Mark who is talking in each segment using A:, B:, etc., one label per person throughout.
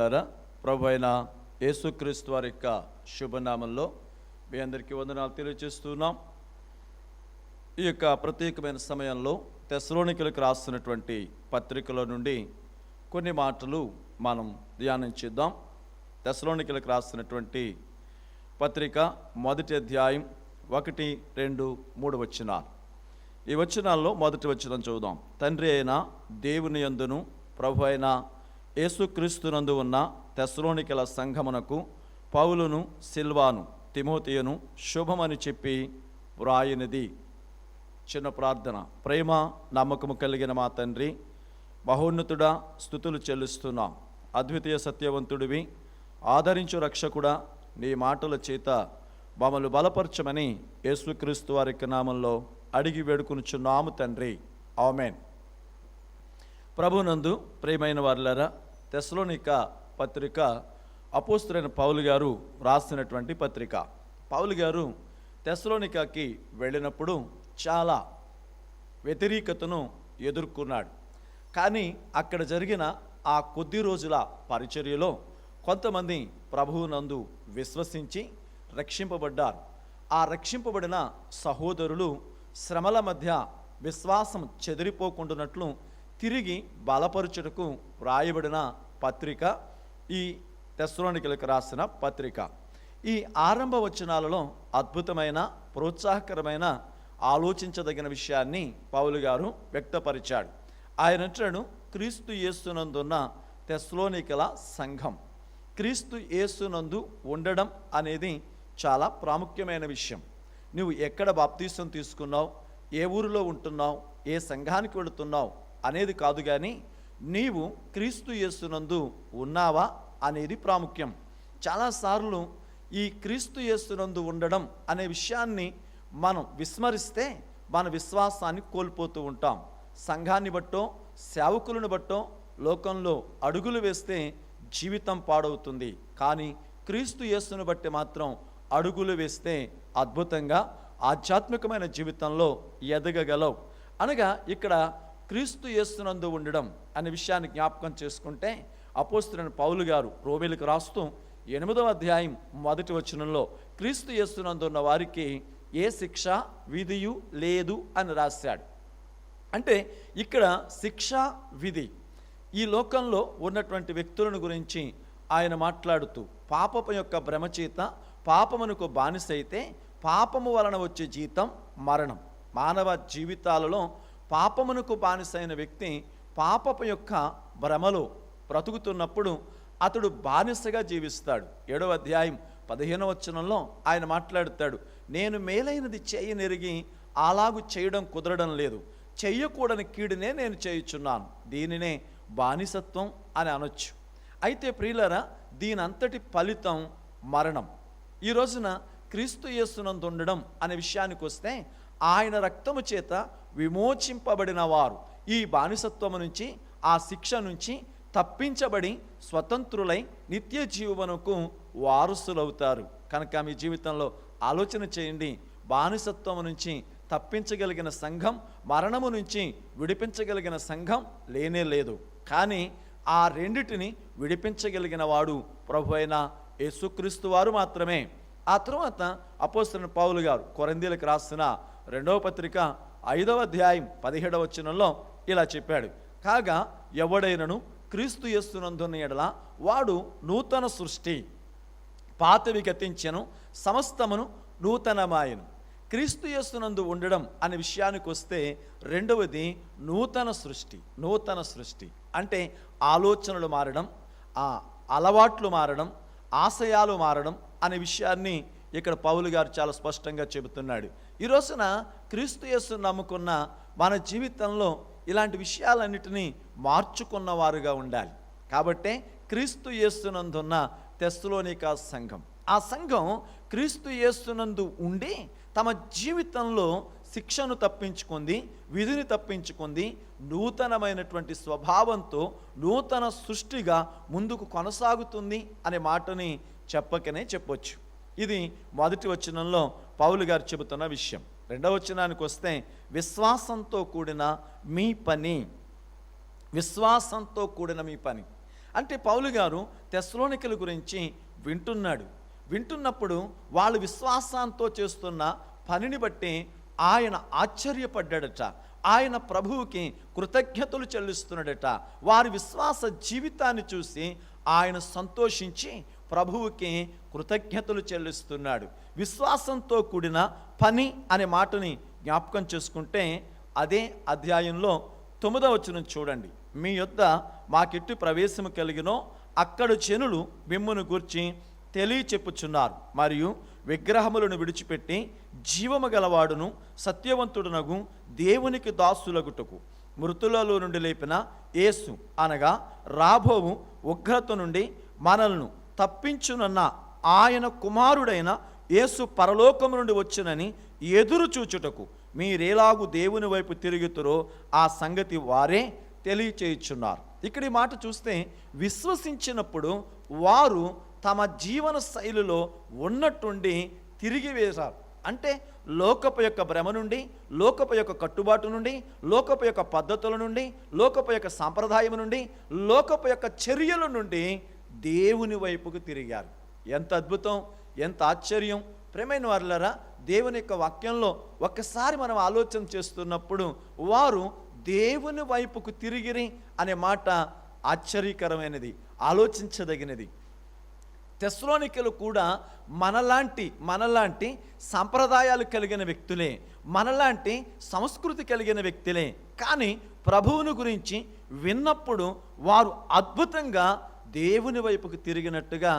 A: వారులారా ప్రభు అయిన యేసుక్రీస్తు వారి యొక్క శుభనామంలో మీ అందరికీ వందనాలు తెలియజేస్తున్నాం. ఈ యొక్క ప్రత్యేకమైన సమయంలో తెసలోనికలకు రాస్తున్నటువంటి పత్రికల నుండి కొన్ని మాటలు మనం ధ్యానించిద్దాం తెసలోనికలకు రాస్తున్నటువంటి పత్రిక మొదటి అధ్యాయం ఒకటి రెండు మూడు వచ్చినాలు ఈ వచనాల్లో మొదటి వచనం చూద్దాం. తండ్రి అయిన దేవుని యందును ప్రభు అయిన యేసుక్రీస్తునందు ఉన్న తెస్లోనికల సంఘమునకు పౌలును సిల్వాను తిమోతియను శుభమని చెప్పి వ్రాయినది. చిన్న ప్రార్థన. ప్రేమ నమ్మకము కలిగిన మా తండ్రి మహోన్నతుడా స్థుతులు చెల్లిస్తున్నాం. అద్వితీయ సత్యవంతుడివి ఆదరించు రక్షకుడా నీ మాటల చేత మమ్మల్ని బలపరచమని యేసుక్రీస్తు వారికి నామంలో అడిగి వేడుకునుచున్నాము తండ్రి. ఆమెన్. ప్రభునందు ప్రియమైన వారులరా తెస్లోనిక పత్రిక అపోస్తులైన పౌలు గారు రాస్తున్నటువంటి పత్రిక. పౌలు గారు తెస్లోనికాకి వెళ్ళినప్పుడు చాలా వ్యతిరేకతను ఎదుర్కొన్నాడు. కానీ అక్కడ జరిగిన ఆ కొద్ది రోజుల పరిచర్యలో కొంతమంది ప్రభువునందు విశ్వసించి రక్షింపబడ్డారు. ఆ రక్షింపబడిన సహోదరులు శ్రమల మధ్య విశ్వాసం చెదిరిపోకుండానట్లు తిరిగి బలపరుచుటకు వ్రాయబడిన పత్రిక ఈ తెస్రోనికలకు రాసిన పత్రిక. ఈ ఆరంభ వచనాలలో అద్భుతమైన ప్రోత్సాహకరమైన ఆలోచించదగిన విషయాన్ని పౌలు గారు వ్యక్తపరిచాడు. ఆయన అంటాడు క్రీస్తు యేసునందున్న తెస్లోనికల సంఘం క్రీస్తు యేసునందు ఉండడం అనేది చాలా ప్రాముఖ్యమైన విషయం. నువ్వు ఎక్కడ బాప్తీసం తీసుకున్నావు? ఏ ఊరిలో ఉంటున్నావు? ఏ సంఘానికి వెళుతున్నావు? అనేది కాదు కానీ నీవు క్రీస్తు యేసునందు ఉన్నావా అనేది ప్రాముఖ్యం. చాలాసార్లు ఈ క్రీస్తు యేసునందు ఉండడం అనే విషయాన్ని మనం విస్మరిస్తే మన విశ్వాసాన్ని కోల్పోతూ ఉంటాం. సంఘాన్ని బట్టో సేవకులను బట్టో లోకంలో అడుగులు వేస్తే జీవితం పాడవుతుంది. కానీ క్రీస్తు యేసును బట్టి మాత్రం అడుగులు వేస్తే అద్భుతంగా ఆధ్యాత్మికమైన జీవితంలో ఎదగగలవు. అనగా ఇక్కడ క్రీస్తు యేస్తునందు ఉండడం అనే విషయాన్ని జ్ఞాపకం చేసుకుంటే అపోస్తులైన పౌలు గారు రోమిలకు రాస్తూ ఎనిమిదవ అధ్యాయం మొదటి వచనంలో క్రీస్తు యేస్తునందు ఉన్న వారికి ఏ శిక్ష విధియు లేదు అని రాశాడు. అంటే ఇక్కడ శిక్ష విధి ఈ లోకంలో ఉన్నటువంటి వ్యక్తులను గురించి ఆయన మాట్లాడుతూ పాపపు యొక్క భ్రమచేత పాపమునకు బానిసైతే పాపము వలన వచ్చే జీతం మరణం. మానవ జీవితాలలో పాపమునకు బానిసైన వ్యక్తి పాపపు యొక్క భ్రమలో బ్రతుకుతున్నప్పుడు అతడు బానిసగా జీవిస్తాడు. ఏడవ అధ్యాయం పదిహేనవ వచనంలో ఆయన మాట్లాడుతాడు నేను మేలైనది చేయనెరిగి అలాగు చేయడం కుదరడం లేదు. చెయ్యకూడని కీడునే నేను చేయుచున్నాను. దీనినే బానిసత్వం అని అనొచ్చు. అయితే ప్రియులరా దీనంతటి ఫలితం మరణం. ఈ రోజున క్రీస్తు యేసునందు ఉండడం అనే విషయానికి వస్తే ఆయన రక్తము చేత విమోచింపబడిన వారు. ఈ బానిసత్వము నుంచి ఆ శిక్ష నుంచి తప్పించబడి స్వతంత్రులై నిత్య జీవనకు వారసులవుతారు. కనుక మీ జీవితంలో ఆలోచన చేయండి. బానిసత్వము నుంచి తప్పించగలిగిన సంఘం మరణము నుంచి విడిపించగలిగిన సంఘం లేనే లేదు. కానీ ఆ రెండిటిని విడిపించగలిగిన వాడు ప్రభు అయిన యేసుక్రీస్తు వారు మాత్రమే. ఆ తర్వాత అపోస్తున్న పౌలు గారు కొరందీలకు రాసిన రెండవ పత్రిక ఐదవ అధ్యాయం పదిహేడవ వచనంలో ఇలా చెప్పాడు. కాగా ఎవడైనను క్రీస్తు యేసునందున్న ఎడల వాడు నూతన సృష్టి పాతవి గతించెను సమస్తమును నూతనమాయను. క్రీస్తు యస్సునందు ఉండడం అనే విషయానికి వస్తే రెండవది నూతన సృష్టి నూతన సృష్టి. అంటే ఆలోచనలు మారడం ఆ అలవాట్లు మారడం ఆశయాలు మారడం అనే విషయాన్ని ఇక్కడ పౌలు గారు చాలా స్పష్టంగా చెబుతున్నాడు. ఈ రోజున క్రీస్తు యేసు నమ్ముకున్న మన జీవితంలో ఇలాంటి విషయాలన్నిటినీ మార్చుకున్న వారుగా ఉండాలి. కాబట్టే క్రీస్తు యేసునందున్న తెస్సులోనికా సంఘం. ఆ సంఘం క్రీస్తు యేసునందు ఉండి తమ జీవితంలో శిక్షను తప్పించుకుంది విధిని తప్పించుకుంది నూతనమైనటువంటి స్వభావంతో నూతన సృష్టిగా ముందుకు కొనసాగుతుంది అనే మాటని చెప్పకనే చెప్పొచ్చు. ఇది మొదటి వచనంలో పౌలు గారు చెబుతున్న విషయం. రెండవ వచనానికి వస్తే విశ్వాసంతో కూడిన మీ పని. విశ్వాసంతో కూడిన మీ పని. అంటే పౌలు గారు తెస్లోనికల గురించి వింటున్నాడు. వింటున్నప్పుడు వాళ్ళు విశ్వాసంతో చేస్తున్న పనిని బట్టి ఆయన ఆశ్చర్యపడ్డాడట. ఆయన ప్రభువుకి కృతజ్ఞతలు చెల్లిస్తున్నాడట. వారి విశ్వాస జీవితాన్ని చూసి ఆయన సంతోషించి ప్రభువుకి కృతజ్ఞతలు చెల్లిస్తున్నాడు. విశ్వాసంతో కూడిన పని అనే మాటని జ్ఞాపకం చేసుకుంటే అదే అధ్యాయంలో తొమ్మిదవ వచనం చూడండి. మీ యొద్ద మాకెట్టు ప్రవేశము కలిగినో అక్కడ జనులు మిమ్మును గూర్చి తెలియచెప్పుచున్నారు. మరియు విగ్రహములను విడిచిపెట్టి జీవము గలవాడును సత్యవంతుడునగు దేవునికి దాసులగుటకు. మృతులలో నుండి లేపిన యేసు అనగా రాబోవు ఉగ్రత నుండి మనల్ను తప్పించునన్న ఆయన కుమారుడైన యేసు పరలోకము నుండి వచ్చునని ఎదురు చూచుటకు మీరేలాగు దేవుని వైపు తిరుగుతురో ఆ సంగతి వారే తెలియచేయుచున్నారు. ఇక్కడ ఈ మాట చూస్తే విశ్వసించినప్పుడు వారు తమ జీవన శైలిలో ఉన్నట్టుండి తిరిగి వేశారు. అంటే లోకపు యొక్క భ్రమ నుండి లోకపు యొక్క కట్టుబాటు నుండి లోకపు యొక్క పద్ధతుల నుండి లోకపు యొక్క సాంప్రదాయం నుండి లోకపు యొక్క చర్యల నుండి దేవుని వైపుకు తిరిగారు. ఎంత అద్భుతం ఎంత ఆశ్చర్యం. ప్రేమైన వారులరా దేవుని యొక్క వాక్యంలో ఒక్కసారి మనం ఆలోచన చేస్తున్నప్పుడు వారు దేవుని వైపుకు తిరిగిరి అనే మాట ఆశ్చర్యకరమైనది ఆలోచించదగినది. తెస్లోనికలు కూడా మనలాంటి మనలాంటి సంప్రదాయాలు కలిగిన వ్యక్తులే మనలాంటి సంస్కృతి కలిగిన వ్యక్తులే. కానీ ప్రభువుని గురించి విన్నప్పుడు వారు అద్భుతంగా దేవుని వైపుకు తిరిగినట్టుగా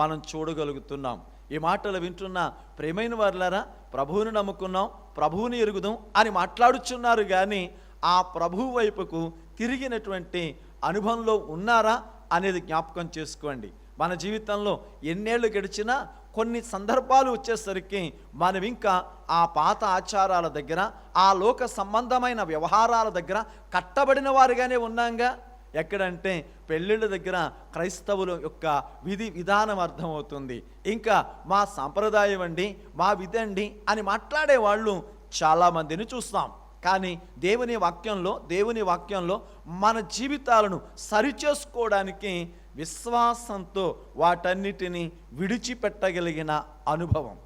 A: మనం చూడగలుగుతున్నాం. ఈ మాటలు వింటున్న ప్రేమైన వారులారా ప్రభువుని నమ్ముకున్నాం ప్రభువుని ఎరుగుదాం అని మాట్లాడుచున్నారు కానీ ఆ ప్రభు వైపుకు తిరిగినటువంటి అనుభవంలో ఉన్నారా అనేది జ్ఞాపకం చేసుకోండి. మన జీవితంలో ఎన్నేళ్ళు గడిచినా కొన్ని సందర్భాలు వచ్చేసరికి మనం ఇంకా ఆ పాత ఆచారాల దగ్గర ఆ లోక సంబంధమైన వ్యవహారాల దగ్గర కట్టబడిన వారిగానే ఉన్నాంగా. ఎక్కడంటే పెళ్ళిళ్ళ దగ్గర క్రైస్తవుల యొక్క విధి విధానం అర్థమవుతుంది. ఇంకా మా సాంప్రదాయం అండి మా విధి అండి అని మాట్లాడే వాళ్ళు చాలామందిని చూస్తాం. కానీ దేవుని వాక్యంలో దేవుని వాక్యంలో మన జీవితాలను సరిచేసుకోవడానికి విశ్వాసంతో వాటన్నిటిని విడిచిపెట్టగలిగిన అనుభవం.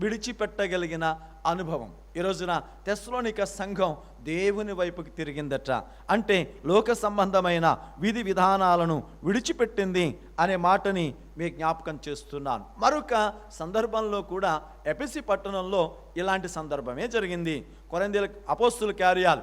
A: విడిచిపెట్టగలిగిన అనుభవం. ఈ రోజున తెస్లోనిక సంఘం దేవుని వైపుకి తిరిగిందట. అంటే లోక సంబంధమైన విధి విధానాలను విడిచిపెట్టింది అనే మాటని మీ జ్ఞాపకం చేస్తున్నాను. మరొక సందర్భంలో కూడా ఎపిసి పట్టణంలో ఇలాంటి సందర్భమే జరిగింది. కొరందీల అపోస్తుల కార్యాలు.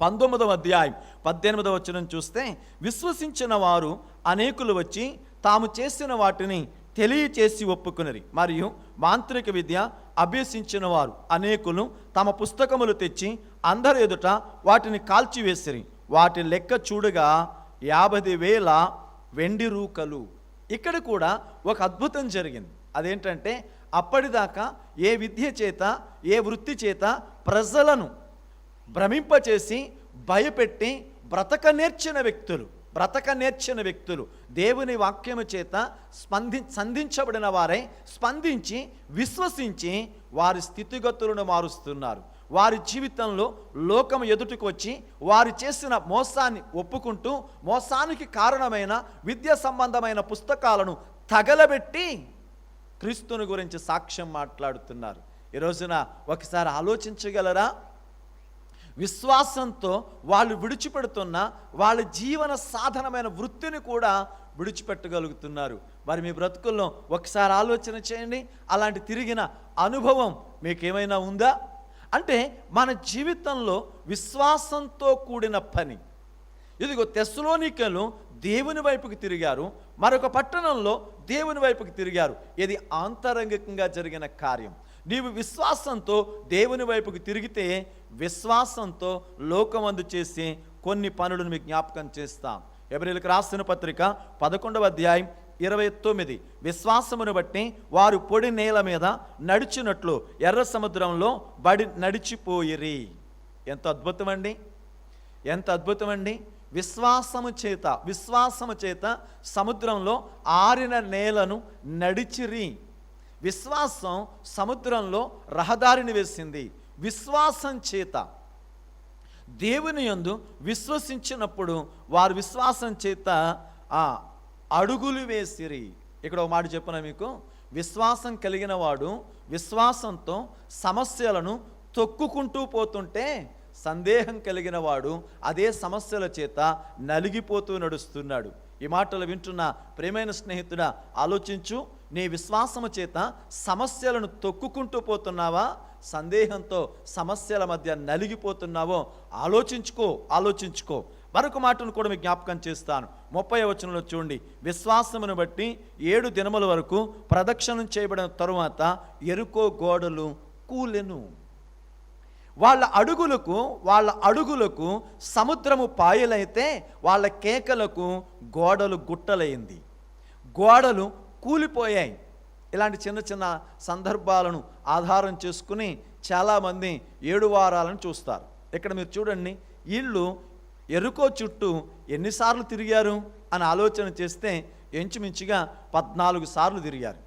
A: పంతొమ్మిదవ అధ్యాయం పద్దెనిమిదవ వచనం చూస్తే విశ్వసించిన వారు అనేకులు వచ్చి తాము చేసిన వాటిని తెలియచేసి ఒప్పుకున్నది మరియు మాంత్రిక విద్య అభ్యసించిన వారు అనేకులు తమ పుస్తకములు తెచ్చి అందరి ఎదుట వాటిని కాల్చివేసిరి. వాటి లెక్క చూడగా యాభై వేల వెండి రూకలు. ఇక్కడ కూడా ఒక అద్భుతం జరిగింది. అదేంటంటే అప్పటిదాకా ఏ విద్య చేత ఏ వృత్తి చేత ప్రజలను భ్రమింపచేసి భయపెట్టి బ్రతక నేర్చిన వ్యక్తులు. బ్రతక నేర్చిన వ్యక్తులు. దేవుని వాక్యము చేత స్పంది సంధించబడిన వారై స్పందించి విశ్వసించి వారి స్థితిగతులను మారుస్తున్నారు. వారి జీవితంలో లోకం ఎదుటికి వచ్చి వారు చేసిన మోసాన్ని ఒప్పుకుంటూ మోసానికి కారణమైన విద్య సంబంధమైన పుస్తకాలను తగలబెట్టి క్రీస్తుని గురించి సాక్ష్యం మాట్లాడుతున్నారు. ఈ రోజున ఒకసారి ఆలోచించగలరా? విశ్వాసంతో వాళ్ళు విడిచిపెడుతున్న వాళ్ళ జీవన సాధనమైన వృత్తిని కూడా విడిచిపెట్టగలుగుతున్నారు. మరి మీ బ్రతుకుల్లో ఒకసారి ఆలోచన చేయండి. అలాంటి తిరిగిన అనుభవం మీకేమైనా ఉందా? అంటే మన జీవితంలో విశ్వాసంతో కూడిన పని. ఇదిగో తెస్లోనికలు దేవుని వైపుకి తిరిగారు. మరొక పట్టణంలో దేవుని వైపుకి తిరిగారు. ఇది ఆంతరంగికంగా జరిగిన కార్యం. నీవు విశ్వాసంతో దేవుని వైపుకి తిరిగితే విశ్వాసంతో లోకమందు చేసే కొన్ని పనులను మీకు జ్ఞాపకం చేస్తాం. ఎవరికి రాసిన పత్రిక పదకొండవ అధ్యాయం ఇరవై తొమ్మిది. విశ్వాసమును బట్టి వారు పొడి నేల మీద నడిచినట్లు ఎర్ర సముద్రంలో బడి నడిచిపోయిరి. ఎంత అద్భుతం అండి ఎంత అద్భుతం అండి విశ్వాసము చేత విశ్వాసము చేత సముద్రంలో ఆరిన నేలను నడిచిరి. విశ్వాసం సముద్రంలో రహదారిని వేసింది. విశ్వాసం చేత. దేవుని యందు విశ్వసించినప్పుడు వారు విశ్వాసం చేత ఆ, అడుగులు వేసిరి. ఇక్కడ ఒక మాట చెప్పిన మీకు? విశ్వాసం కలిగిన వాడు విశ్వాసంతో సమస్యలను తొక్కుకుంటూ పోతుంటే సందేహం కలిగిన వాడు అదే సమస్యల చేత నలిగిపోతూ నడుస్తున్నాడు. ఈ మాటలు వింటున్న ప్రేమైన స్నేహితుడా ఆలోచించు. నీ విశ్వాసము చేత సమస్యలను తొక్కుకుంటూ పోతున్నావా? సందేహంతో సమస్యల మధ్య నలిగిపోతున్నావో? ఆలోచించుకో ఆలోచించుకో. మరొక మాటను కూడా మీకు జ్ఞాపకం చేస్తాను. ముప్పై వచనంలో చూడండి. విశ్వాసమును బట్టి ఏడు దినముల వరకు ప్రదక్షిణం చేయబడిన తరువాత ఎరుకో గోడలు కూలెను. వాళ్ళ అడుగులకు వాళ్ళ అడుగులకు సముద్రము పాయలైతే వాళ్ళ కేకలకు గోడలు గుట్టలైంది. గోడలు కూలిపోయాయి. ఇలాంటి చిన్న చిన్న సందర్భాలను ఆధారం చేసుకుని చాలామంది ఏడు వారాలను చూస్తారు. ఇక్కడ మీరు చూడండి వీళ్ళు ఎరుకో చుట్టూ ఎన్నిసార్లు తిరిగారు అని ఆలోచన చేస్తే ఎంచుమించుగా పద్నాలుగు సార్లు తిరిగారు.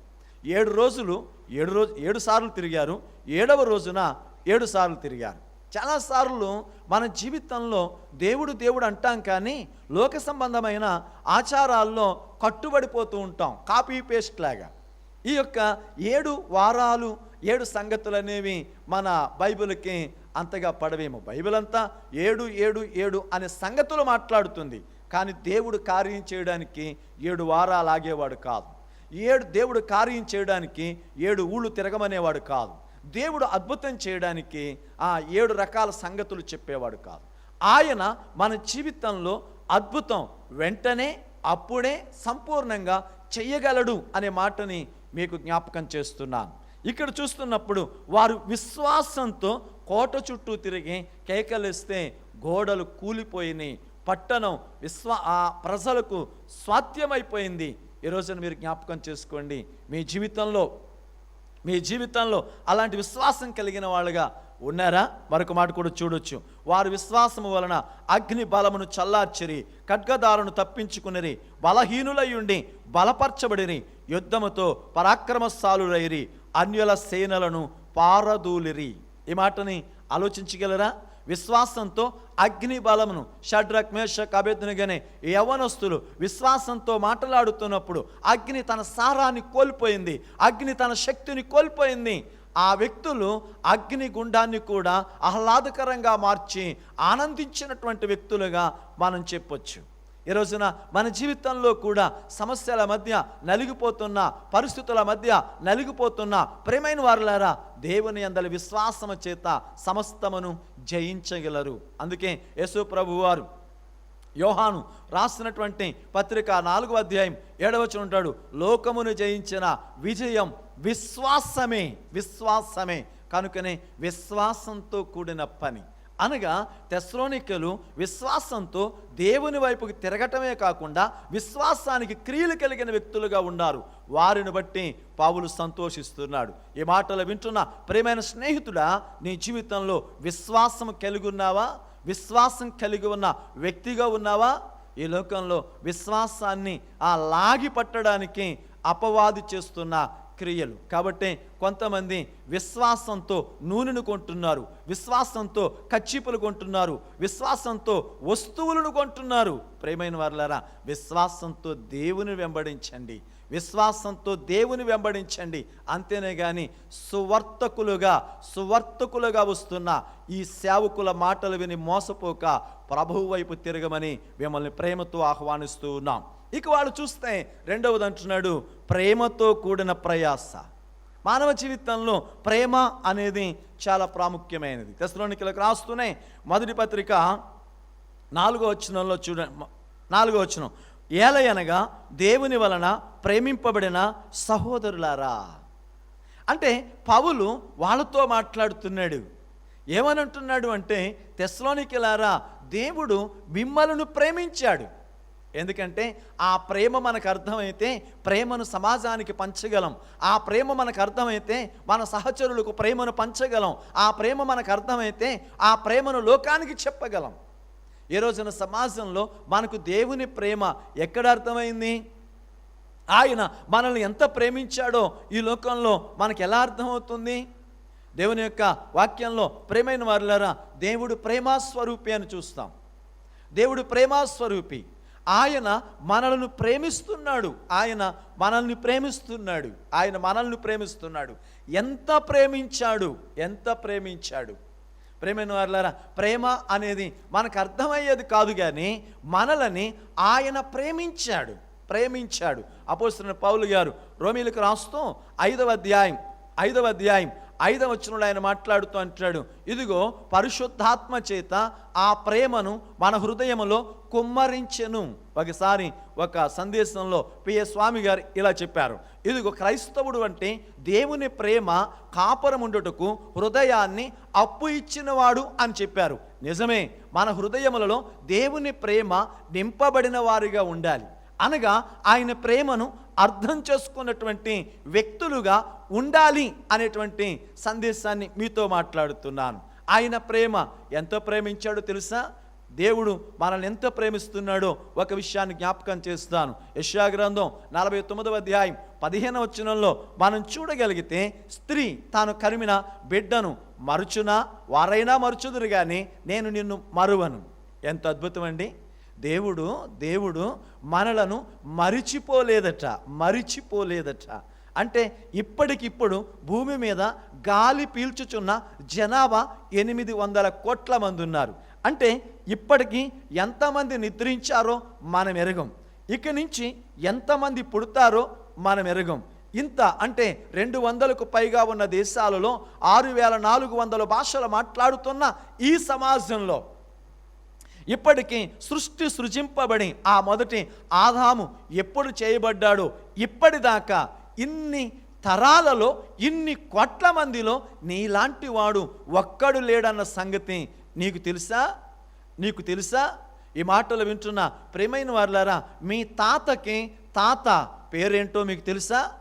A: ఏడు రోజులు ఏడు రోజు ఏడు సార్లు తిరిగారు ఏడవ రోజున ఏడు సార్లు తిరిగారు. చాలాసార్లు మన జీవితంలో దేవుడు దేవుడు అంటాం కానీ లోక సంబంధమైన ఆచారాల్లో కట్టుబడిపోతూ ఉంటాం కాపీ పేస్ట్ లాగా. ఈ యొక్క ఏడు వారాలు ఏడు సంగతులు అనేవి మన బైబిల్కి అంతగా పడవేమో బైబిల్ అంతా ఏడు ఏడు ఏడు అనే సంగతులు మాట్లాడుతుంది. కానీ దేవుడు కార్యం చేయడానికి ఏడు వారాలు ఆగేవాడు కాదు. ఏడు దేవుడు కార్యం చేయడానికి ఏడు ఊళ్ళు తిరగమనేవాడు కాదు. దేవుడు అద్భుతం చేయడానికి ఆ ఏడు రకాల సంగతులు చెప్పేవాడు కాదు. ఆయన మన జీవితంలో అద్భుతం. వెంటనే అప్పుడే సంపూర్ణంగా చెయ్యగలడు అనే మాటని మీకు జ్ఞాపకం చేస్తున్నాను. ఇక్కడ చూస్తున్నప్పుడు వారు విశ్వాసంతో కోట చుట్టూ తిరిగి కేకలిస్తే గోడలు కూలిపోయినాయి పట్టణం విశ్వ ఆ ప్రజలకు స్వాత్యమైపోయింది. ఈ రోజున మీరు జ్ఞాపకం చేసుకోండి. మీ జీవితంలో మీ జీవితంలో అలాంటి విశ్వాసం కలిగిన వాళ్ళుగా ఉన్నారా? మరొక మాట కూడా చూడొచ్చు. వారు విశ్వాసము వలన అగ్ని బలమును చల్లార్చిరి ఖడ్గదారును తప్పించుకునిరి బలహీనులై ఉండి బలపరచబడిరి యుద్ధముతో పరాక్రమశాలులైరి అన్యుల సేనలను పారదూలిరి. ఈ మాటని ఆలోచించగలరా? విశ్వాసంతో అగ్ని బలమును షడ్రక్ మేషక్ అభ్యర్థునిగానే యవనస్తులు విశ్వాసంతో మాట్లాడుతున్నప్పుడు అగ్ని తన సారాన్ని కోల్పోయింది అగ్ని తన శక్తిని కోల్పోయింది. ఆ వ్యక్తులు అగ్ని గుండాన్ని కూడా ఆహ్లాదకరంగా మార్చి ఆనందించినటువంటి వ్యక్తులుగా మనం చెప్పొచ్చు. ఈ రోజున మన జీవితంలో కూడా సమస్యల మధ్య నలిగిపోతున్న పరిస్థితుల మధ్య నలిగిపోతున్న ప్రేమైన వారులారా దేవుని అందరి విశ్వాసము చేత సమస్తమును జయించగలరు. అందుకే యేసు ప్రభు వారు యోహాను రాసినటువంటి పత్రిక నాలుగో అధ్యాయం ఏడవచనం ఉంటాడు లోకమును జయించిన విజయం విశ్వాసమే విశ్వాసమే. కనుకనే విశ్వాసంతో కూడిన పని. అనగా తెస్లోనికలు విశ్వాసంతో దేవుని వైపుకి తిరగటమే కాకుండా విశ్వాసానికి క్రియలు కలిగిన వ్యక్తులుగా ఉన్నారు. వారిని బట్టి పావులు సంతోషిస్తున్నాడు. ఈ మాటలు వింటున్న ప్రేమైన స్నేహితుడా నీ జీవితంలో విశ్వాసం కలిగి ఉన్నావా? విశ్వాసం కలిగి ఉన్న వ్యక్తిగా ఉన్నావా? ఈ లోకంలో విశ్వాసాన్ని ఆ లాగి పట్టడానికి అపవాది చేస్తున్న క్రియలు. కాబట్టి కొంతమంది విశ్వాసంతో నూనెను కొంటున్నారు విశ్వాసంతో కచ్చిపులు కొంటున్నారు విశ్వాసంతో వస్తువులను కొంటున్నారు. ప్రేమైన వారులారా విశ్వాసంతో దేవుని వెంబడించండి. విశ్వాసంతో దేవుని వెంబడించండి. అంతేనే కానీ సువర్తకులుగా సువర్తకులుగా వస్తున్న ఈ సేవకుల మాటలు విని మోసపోక ప్రభువు వైపు తిరగమని మిమ్మల్ని ప్రేమతో ఆహ్వానిస్తూ ఉన్నాం. ఇక వాళ్ళు చూస్తే రెండవది అంటున్నాడు ప్రేమతో కూడిన ప్రయాస. మానవ జీవితంలో ప్రేమ అనేది చాలా ప్రాముఖ్యమైనది. తెసలోనికలకు రాస్తూనే మొదటి పత్రిక నాలుగో వచనంలో చూడ నాలుగో వచనం. ఏలయనగా దేవుని వలన ప్రేమింపబడిన సహోదరులారా. అంటే పౌలు వాళ్ళతో మాట్లాడుతున్నాడు. ఏమని అంటున్నాడు అంటే తెస్లోనికిలారా దేవుడు మిమ్మలను ప్రేమించాడు. ఎందుకంటే ఆ ప్రేమ మనకు అర్థమైతే ప్రేమను సమాజానికి పంచగలం. ఆ ప్రేమ మనకు అర్థమైతే మన సహచరులకు ప్రేమను పంచగలం. ఆ ప్రేమ మనకు అర్థమైతే ఆ ప్రేమను లోకానికి చెప్పగలం. ఈ రోజున సమాజంలో మనకు దేవుని ప్రేమ ఎక్కడ అర్థమైంది? ఆయన మనల్ని ఎంత ప్రేమించాడో ఈ లోకంలో మనకు ఎలా అర్థమవుతుంది? దేవుని యొక్క వాక్యంలో ప్రేమైన వారులారా దేవుడు ప్రేమాస్వరూపి అని చూస్తాం. దేవుడు ప్రేమాస్వరూపి. ఆయన మనలను ప్రేమిస్తున్నాడు. ఆయన మనల్ని ప్రేమిస్తున్నాడు. ఆయన మనల్ని ప్రేమిస్తున్నాడు. ఎంత ప్రేమించాడు? ఎంత ప్రేమించాడు? ప్రేమైన వారులారా ప్రేమ అనేది మనకు అర్థమయ్యేది కాదు కానీ మనలని ఆయన ప్రేమించాడు. ప్రేమించాడు. అపోస్తున్న పౌలు గారు రోమిలకు రాస్తూ ఐదవ అధ్యాయం ఐదవ అధ్యాయం ఐదవ వచనంలో ఆయన మాట్లాడుతూ అంటాడు ఇదిగో పరిశుద్ధాత్మ చేత ఆ ప్రేమను మన హృదయములో కుమ్మరించెను. ఒకసారి ఒక సందేశంలో పిఎస్ స్వామి గారు ఇలా చెప్పారు ఇదిగో క్రైస్తవుడు అంటే దేవుని ప్రేమ కాపురముండుటకు హృదయాన్ని అప్పు ఇచ్చినవాడు అని చెప్పారు. నిజమే మన హృదయములలో దేవుని ప్రేమ నింపబడిన వారిగా ఉండాలి. అనగా ఆయన ప్రేమను అర్థం చేసుకున్నటువంటి వ్యక్తులుగా ఉండాలి అనేటువంటి సందేశాన్ని మీతో మాట్లాడుతున్నాను. ఆయన ప్రేమ ఎంతో ప్రేమించాడో తెలుసా? దేవుడు మనల్ని ఎంత ప్రేమిస్తున్నాడో ఒక విషయాన్ని జ్ఞాపకం చేస్తాను. యశ్యాగ్రంథం నలభై తొమ్మిదవ అధ్యాయం పదిహేను వచనంలో మనం చూడగలిగితే స్త్రీ తాను కరిమిన బిడ్డను మరుచునా? వారైనా మరుచుదురు కానీ నేను నిన్ను మరువను. ఎంత అద్భుతం అండి! దేవుడు దేవుడు మనలను మరిచిపోలేదట మరిచిపోలేదట. అంటే ఇప్పటికిప్పుడు భూమి మీద గాలి పీల్చుచున్న జనాభా ఎనిమిది వందల కోట్ల మంది ఉన్నారు. అంటే ఇప్పటికీ ఎంతమంది నిద్రించారో మనం ఎరగం ఇక నుంచి ఎంతమంది పుడతారో మనం ఎరగం ఇంత అంటే రెండు వందలకు పైగా ఉన్న దేశాలలో ఆరు వేల నాలుగు వందల భాషలు మాట్లాడుతున్న ఈ సమాజంలో ఇప్పటికీ సృష్టి సృజింపబడి ఆ మొదటి ఆదాము ఎప్పుడు చేయబడ్డాడో ఇప్పటిదాకా ఇన్ని తరాలలో ఇన్ని కోట్ల మందిలో నీలాంటి వాడు ఒక్కడు లేడన్న సంగతి నీకు తెలుసా? నీకు తెలుసా? ఈ మాటలు వింటున్న ప్రేమైన వారులారా మీ తాతకి తాత పేరేంటో మీకు తెలుసా?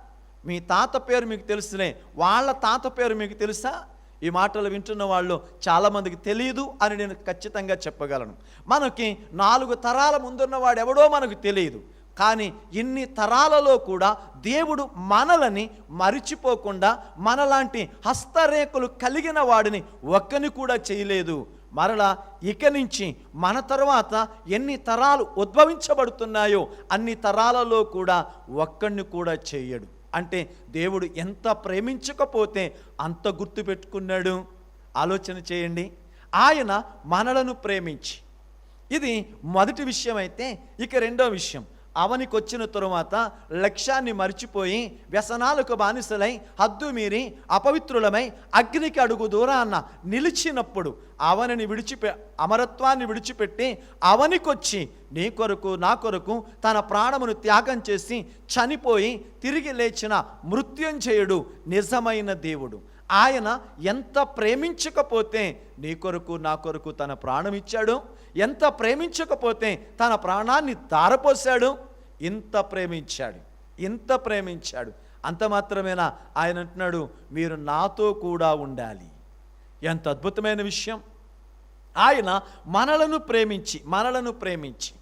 A: మీ తాత పేరు మీకు తెలుసులే వాళ్ళ తాత పేరు మీకు తెలుసా? ఈ మాటలు వింటున్న వాళ్ళు చాలామందికి తెలియదు అని నేను ఖచ్చితంగా చెప్పగలను. మనకి నాలుగు తరాల ముందున్న వాడు ఎవడో మనకు తెలియదు కానీ ఇన్ని తరాలలో కూడా దేవుడు మనలని మరిచిపోకుండా మనలాంటి హస్తరేఖలు కలిగిన వాడిని ఒక్కని కూడా చేయలేదు. మరలా ఇక నుంచి మన తర్వాత ఎన్ని తరాలు ఉద్భవించబడుతున్నాయో అన్ని తరాలలో కూడా ఒక్కడిని కూడా చేయడు. అంటే దేవుడు ఎంత ప్రేమించకపోతే అంత గుర్తు పెట్టుకున్నాడు? ఆలోచన చేయండి. ఆయన మనలను ప్రేమించి. ఇది మొదటి విషయం అయితే ఇక రెండో విషయం. అవనికి వచ్చిన తరువాత లక్ష్యాన్ని మర్చిపోయి వ్యసనాలకు బానిసలై హద్దు మీరి అపవిత్రులమై అగ్నికి అడుగు దూరాన్న నిలిచినప్పుడు అవనిని విడిచిపె అమరత్వాన్ని విడిచిపెట్టి అవనికొచ్చి నీ కొరకు నా కొరకు తన ప్రాణమును త్యాగం చేసి చనిపోయి తిరిగి లేచిన మృత్యుంజయుడు నిజమైన దేవుడు. ఆయన ఎంత ప్రేమించకపోతే నీ కొరకు నా కొరకు తన ప్రాణం ఇచ్చాడు ఎంత ప్రేమించకపోతే తన ప్రాణాన్ని ధారపోశాడు? ఇంత ప్రేమించాడు. ఇంత ప్రేమించాడు. అంత మాత్రమేనా? ఆయన అంటున్నాడు మీరు నాతో కూడా ఉండాలి. ఎంత అద్భుతమైన విషయం. ఆయన మనలను ప్రేమించి మనలను ప్రేమించి.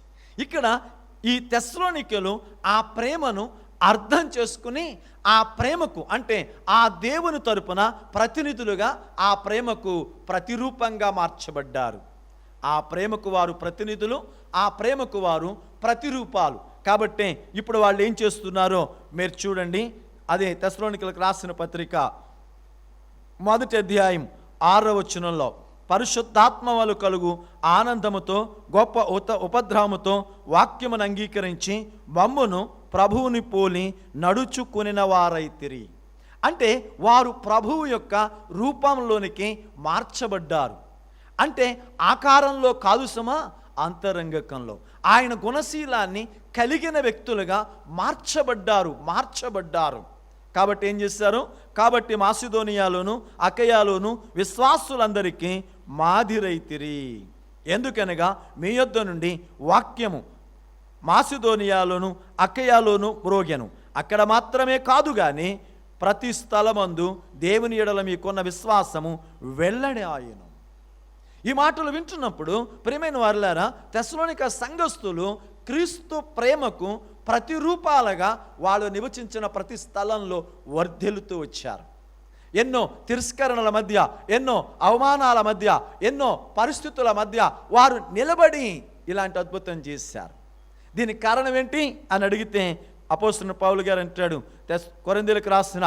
A: ఇక్కడ ఈ తెస్లోనికలు ఆ ప్రేమను అర్థం చేసుకుని ఆ ప్రేమకు అంటే ఆ దేవుని తరపున ప్రతినిధులుగా ఆ ప్రేమకు ప్రతిరూపంగా మార్చబడ్డారు. ఆ ప్రేమకు వారు ప్రతినిధులు ఆ ప్రేమకు వారు ప్రతిరూపాలు. కాబట్టి ఇప్పుడు వాళ్ళు ఏం చేస్తున్నారో మీరు చూడండి. అదే తెస్లోనికలకు రాసిన పత్రిక మొదటి అధ్యాయం ఆరో వచనంలో పరిశుద్ధాత్మ వలు కలుగు ఆనందముతో గొప్ప ఉత ఉపద్రవముతో వాక్యమును అంగీకరించి బొమ్మను ప్రభువుని పోలి నడుచుకునిన వారైతిరి అంటే వారు ప్రభువు యొక్క రూపంలోనికి మార్చబడ్డారు. అంటే ఆకారంలో కాదు సమా అంతరంగకంలో. ఆయన గుణశీలాన్ని కలిగిన వ్యక్తులుగా మార్చబడ్డారు మార్చబడ్డారు. కాబట్టి ఏం చేశారు? కాబట్టి మాసిదోనియాలోను అకయాలోను విశ్వాసులందరికీ మాదిరైతిరి. ఎందుకనగా మీ యొద్ద నుండి వాక్యము మాసిదోనియాలోను అకయాలోను మ్రోగెను అక్కడ మాత్రమే కాదు కానీ ప్రతి స్థలమందు దేవుని ఎడల మీకున్న విశ్వాసము వెల్లడి ఆయన ఈ మాటలు వింటున్నప్పుడు ప్రేమైన వారులారా తెసలోనిక సంఘస్థులు క్రీస్తు ప్రేమకు ప్రతిరూపాలుగా వాళ్ళు నివసించిన ప్రతి స్థలంలో వర్ధిల్లుతూ వచ్చారు. ఎన్నో తిరస్కరణల మధ్య ఎన్నో అవమానాల మధ్య ఎన్నో పరిస్థితుల మధ్య వారు నిలబడి ఇలాంటి అద్భుతం చేశారు. దీనికి కారణం ఏంటి అని అడిగితే అపోస్తున్న పౌలు గారు అంటాడు తెస్ కొరందీలకు రాసిన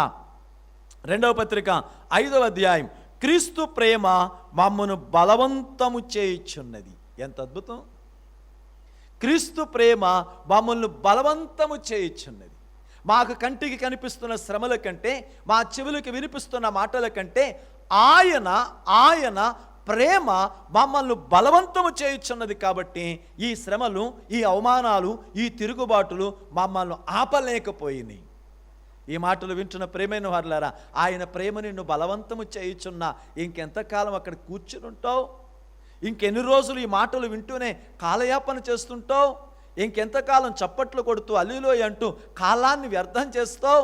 A: రెండవ పత్రిక ఐదవ అధ్యాయం క్రీస్తు ప్రేమ మమ్మను బలవంతము చేయుచున్నది. ఎంత అద్భుతం! క్రీస్తు ప్రేమ మమ్మల్ని బలవంతము చేయుచున్నది. మాకు కంటికి కనిపిస్తున్న శ్రమల కంటే మా చెవులకి వినిపిస్తున్న మాటల కంటే ఆయన ఆయన ప్రేమ మమ్మల్ని బలవంతము చేయుచున్నది కాబట్టి ఈ శ్రమలు ఈ అవమానాలు ఈ తిరుగుబాటులు మమ్మల్ని ఆపలేకపోయినాయి. ఈ మాటలు వింటున్న ప్రేమైన వారులారా ఆయన ప్రేమ నిన్ను బలవంతము చేయుచున్నా ఇంకెంతకాలం అక్కడ కూర్చుని ఉంటావు? ఇంకెన్ని రోజులు ఈ మాటలు వింటూనే కాలయాపన చేస్తుంటావు? ఇంకెంతకాలం చప్పట్లు కొడుతూ అల్లిలోయ అంటూ కాలాన్ని వ్యర్థం చేస్తావు?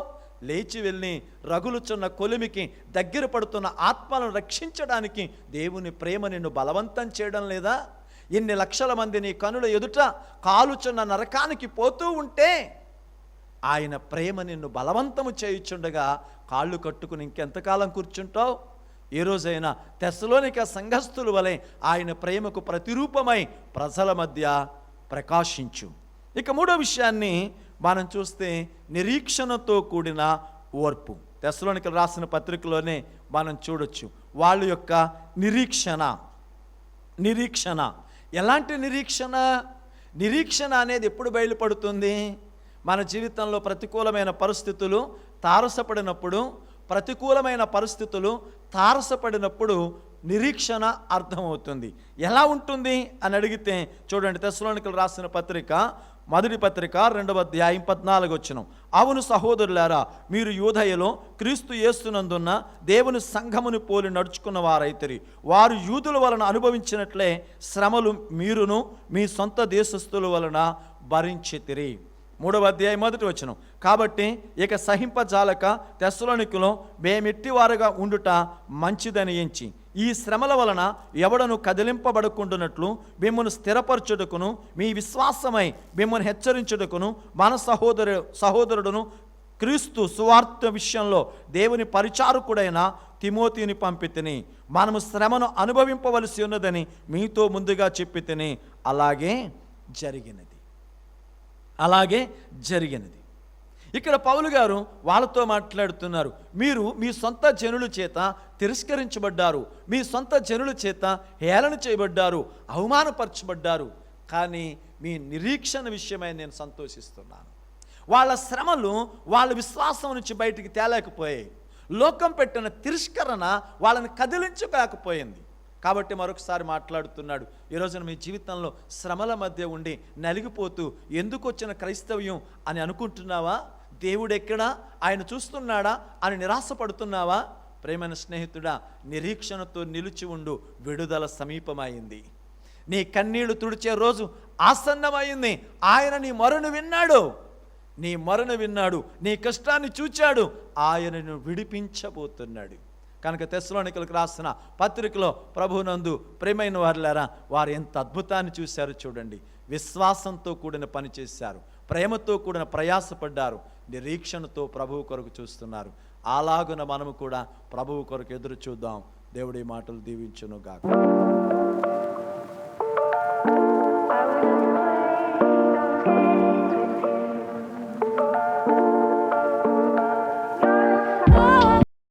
A: లేచి వెళ్ళి రగులుచున్న కొలిమికి దగ్గర పడుతున్న ఆత్మలను రక్షించడానికి దేవుని ప్రేమ నిన్ను బలవంతం చేయడం లేదా? ఇన్ని లక్షల మంది నీ కనుల ఎదుట కాలుచున్న నరకానికి పోతూ ఉంటే ఆయన ప్రేమ నిన్ను బలవంతము చేయుచుండగా కాళ్ళు కట్టుకుని ఇంకెంతకాలం కూర్చుంటావు? ఏ రోజైనా తెస్సలోనిక సంఘస్థుల వలె ఆయన ప్రేమకు ప్రతిరూపమై ప్రజల మధ్య ప్రకాశించు. ఇక మూడో విషయాన్ని మనం చూస్తే నిరీక్షణతో కూడిన ఓర్పు. తెస్సలోనికలు రాసిన పత్రికలోనే మనం చూడొచ్చు. వాళ్ళ యొక్క నిరీక్షణ. నిరీక్షణ. ఎలాంటి నిరీక్షణ? నిరీక్షణ అనేది ఎప్పుడు బయలుపడుతుంది? మన జీవితంలో ప్రతికూలమైన పరిస్థితులు తారసపడినప్పుడు ప్రతికూలమైన పరిస్థితులు తారసపడినప్పుడు నిరీక్షణ అర్థమవుతుంది. ఎలా ఉంటుంది అని అడిగితే చూడండి తెస్సలోనికలు రాసిన పత్రిక మొదటి పత్రిక రెండవ అధ్యాయం పద్నాలుగు వచ్చిన అవును సహోదరులారా మీరు యూదయలో క్రీస్తు యేస్తునందున్న దేవుని సంఘమును పోలి నడుచుకున్న వారైతరి. వారు యూదుల వలన అనుభవించినట్లే శ్రమలు మీరును మీ సొంత దేశస్థుల వలన భరించితిరి. మూడవ అధ్యాయం మొదటి వచనం. కాబట్టి ఇక సహింపజాలక తెస్సలోనికులో మేమెట్టివారుగా ఉండుట మంచిదని ఎంచి. ఈ శ్రమల వలన ఎవడను కదిలింపబడుకుంటున్నట్లు మిమ్మల్ని స్థిరపరచుటకును మీ విశ్వాసమై మిమ్మల్ని హెచ్చరించుటకును మన సహోదరు సహోదరుడును క్రీస్తు సువార్త విషయంలో దేవుని పరిచారకుడైన తిమోతిని పంపి తిని మనము శ్రమను అనుభవింపవలసి ఉన్నదని మీతో ముందుగా చెప్పి తిని అలాగే జరిగినది. అలాగే జరిగినది. ఇక్కడ పౌలు గారు వాళ్ళతో మాట్లాడుతున్నారు. మీరు మీ సొంత జనుల చేత తిరస్కరించబడ్డారు. మీ సొంత జనుల చేత హేళన చేయబడ్డారు. అవమానపరచబడ్డారు. కానీ మీ నిరీక్షణ విషయమై నేను సంతోషిస్తున్నాను. వాళ్ళ శ్రమలు వాళ్ళ విశ్వాసం నుంచి బయటికి తేలేకపోయాయి. లోకం పెట్టిన తిరస్కరణ వాళ్ళని కదిలించలేకపోయింది కాబట్టి మరొకసారి మాట్లాడుతున్నాడు. ఈరోజున మీ జీవితంలో శ్రమల మధ్య ఉండి నలిగిపోతూ ఎందుకు వచ్చిన క్రైస్తవ్యం అని అనుకుంటున్నావా? దేవుడు ఎక్కడా ఆయన చూస్తున్నాడా? అని నిరాశపడుతున్నావా? ప్రేమైన స్నేహితుడా నిరీక్షణతో నిలిచి ఉండు. విడుదల సమీపమైంది. నీ కన్నీళ్ళు తుడిచే రోజు ఆసన్నమైంది. ఆయన నీ మొరను విన్నాడు. నీ మొరను విన్నాడు. నీ కష్టాన్ని చూచాడు. ఆయనను విడిపించబోతున్నాడు. కనుక తెస్లోనికలకు రాసిన పత్రికలో ప్రభునందు ప్రేమైన వారులారా వారు ఎంత అద్భుతాన్ని చూశారో చూడండి. విశ్వాసంతో కూడిన పని చేశారు. ప్రేమతో కూడిన ప్రయాసపడ్డారు. నిరీక్షణతో ప్రభువు కొరకు చూస్తున్నారు. అలాగున మనము కూడా ప్రభువు కొరకు ఎదురు చూద్దాం. దేవుడి మాటలు దీవించును గాక